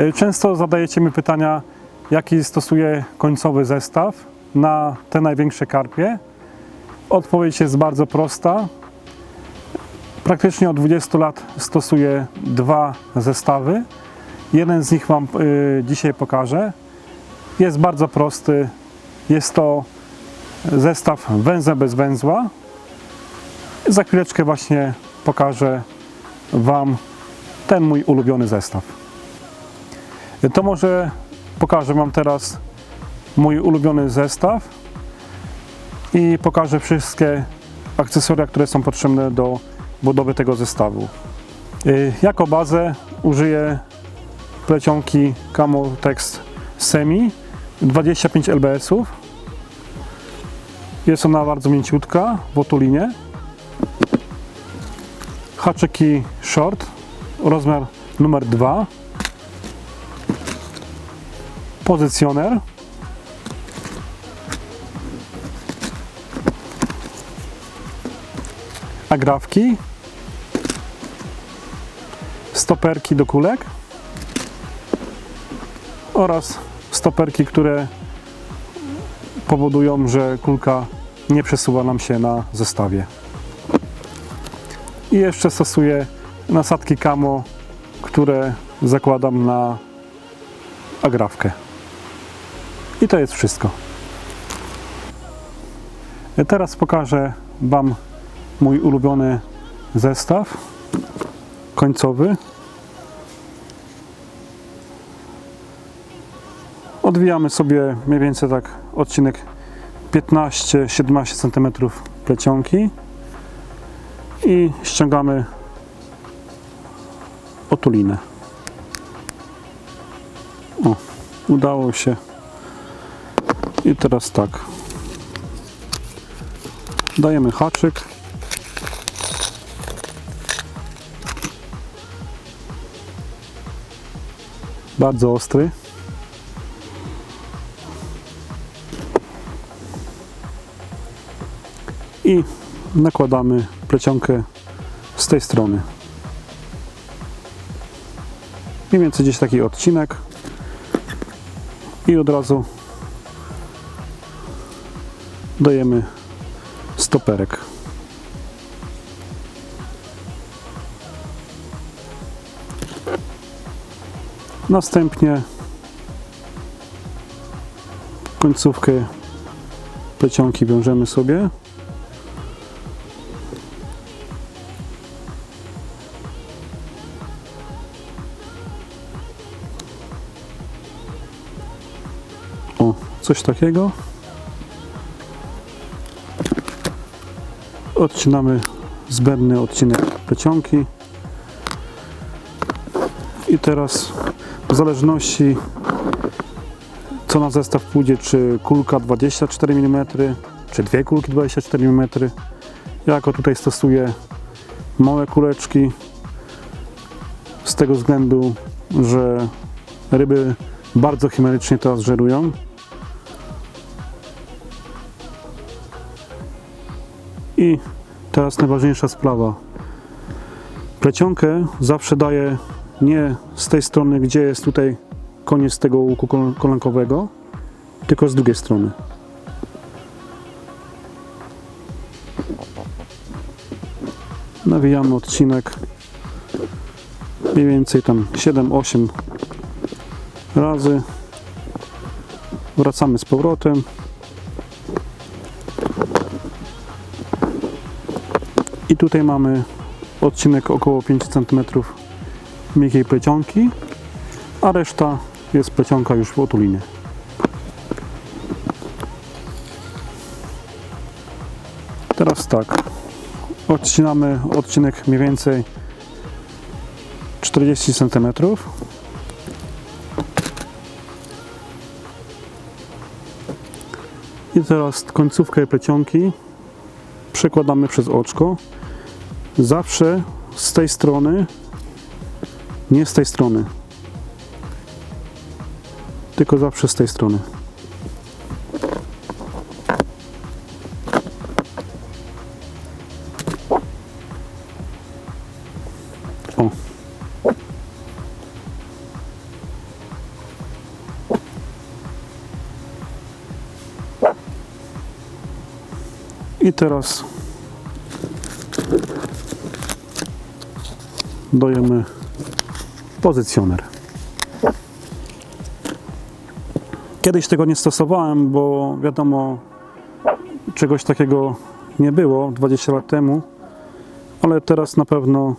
E, Często zadajecie mi pytania, jaki stosuję końcowy zestaw na te największe karpie. Odpowiedź jest bardzo prosta. Praktycznie od 20 lat stosuję dwa zestawy. Jeden z nich Wam y, dzisiaj pokażę. Jest bardzo prosty. Jest to zestaw węzeł bez węzła. Za chwileczkę właśnie pokażę Wam ten mój ulubiony zestaw. To może pokażę Wam teraz mój ulubiony zestaw i pokażę wszystkie akcesoria, które są potrzebne do budowy tego zestawu. Y, Jako bazę użyję plecionki Camotex Semi 25 lbs-ów. Jest ona bardzo mięciutka w otulinie. Haczyki short, rozmiar numer 2. Pozycjoner. Agrafki. Stoperki do kulek. Oraz stoperki, które powodują, że kulka nie przesuwa nam się na zestawie. I jeszcze stosuję nasadki camo, które zakładam na agrafkę. I to jest wszystko. Teraz pokażę Wam mój ulubiony zestaw końcowy. Odwijamy sobie mniej więcej tak odcinek 15-17 cm plecionki i ściągamy otulinę. O, udało się. I teraz tak. Dajemy haczyk. Bardzo ostry. I nakładamy plecionkę z tej strony. Mniej więcej gdzieś taki odcinek i od razu dajemy stoperek. Następnie końcówkę plecionki wiążemy sobie. O, coś takiego. Odcinamy zbędny odcinek plecionki. I teraz w zależności co na zestaw pójdzie, czy kulka 24 mm, czy dwie kulki 24 mm. Ja jako tutaj stosuję małe kuleczki z tego względu, że ryby bardzo chimerycznie teraz żerują. I teraz najważniejsza sprawa. Plecionkę zawsze daję nie z tej strony, gdzie jest tutaj koniec tego łuku kol- kolankowego, tylko z drugiej strony. Nawijamy odcinek mniej więcej tam 7-8 razy. Wracamy z powrotem. I tutaj mamy odcinek około 5 cm miękkiej plecionki, a reszta jest plecionka już w otulinie. Teraz tak, odcinamy odcinek mniej więcej 40 cm. I teraz końcówkę plecionki przekładamy przez oczko. Zawsze z tej strony, nie z tej strony. Tylko zawsze z tej strony. I teraz dajemy pozycjoner. Kiedyś tego nie stosowałem, bo wiadomo, czegoś takiego nie było 20 lat temu, ale teraz na pewno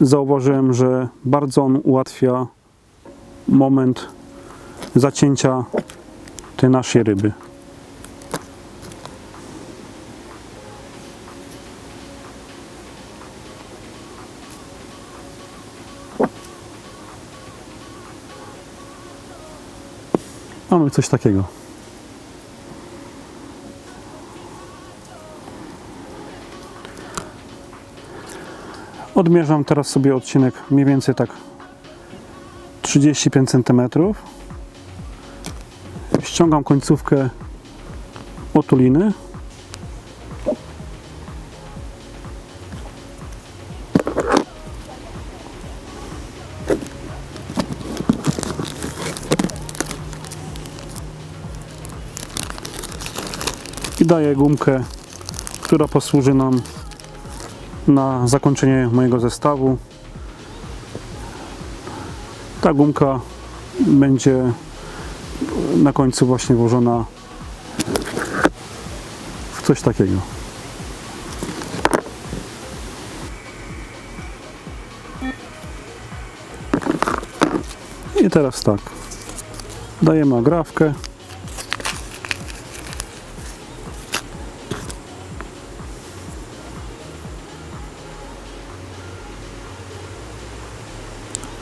zauważyłem, że bardzo on ułatwia moment zacięcia tej naszej ryby. Mamy coś takiego. Odmierzam teraz sobie odcinek mniej więcej tak 35 cm. Ściągam końcówkę otuliny. Daję gumkę, która posłuży nam na zakończenie mojego zestawu. Ta gumka będzie na końcu właśnie włożona w coś takiego. I teraz tak. Dajemy agrafkę.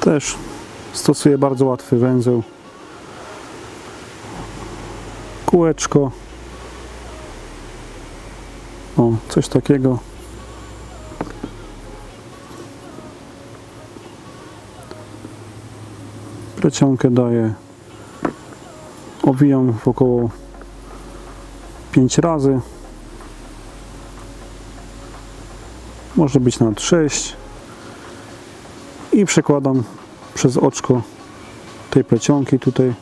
Też stosuję bardzo łatwy węzeł. Kółeczko. O, coś takiego. Plecionkę daję. Owijam w około 5 razy. Może być nawet 6 i przekładam przez oczko tej plecionki tutaj.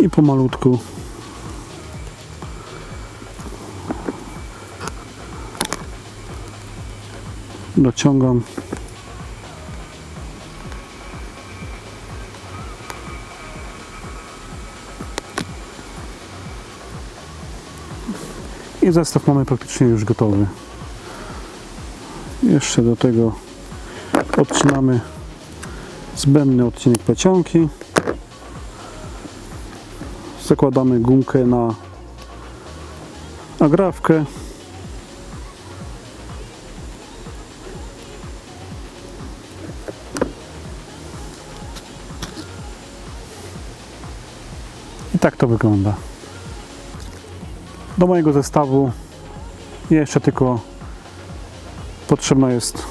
I pomalutku dociągam I zestaw mamy praktycznie już gotowy. Jeszcze do tego odcinamy zbędny odcinek plecionki. Zakładamy gumkę na agrafkę. I tak to wygląda. Do mojego zestawu jeszcze tylko potrzebna jest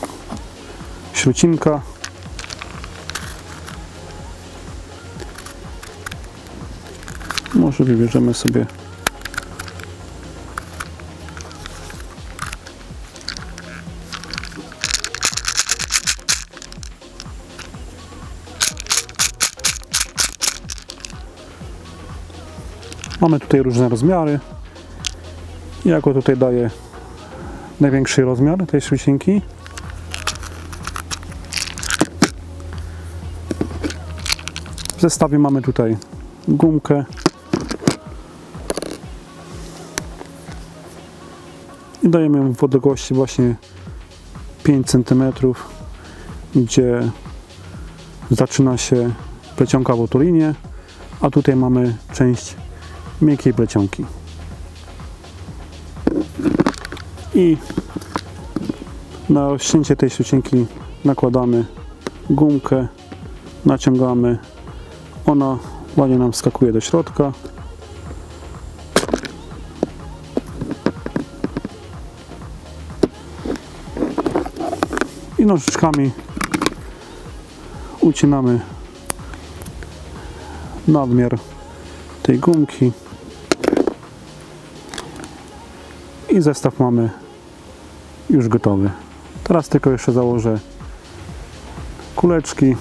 śrucinka. Może wybierzemy sobie Mamy tutaj różne rozmiary. Jako tutaj daję największy rozmiar tej śrucinki. W zestawie mamy tutaj gumkę. I dajemy ją w odległości właśnie 5 cm, gdzie zaczyna się plecionka w otulinie, a tutaj mamy część miękkiej plecionki. I na rozcięcie tej śrucinki nakładamy gumkę, naciągamy, ona ładnie nam skakuje do środka. I nożyczkami ucinamy nadmiar tej gumki. i zestaw mamy już gotowy. Teraz tylko jeszcze założę kuleczki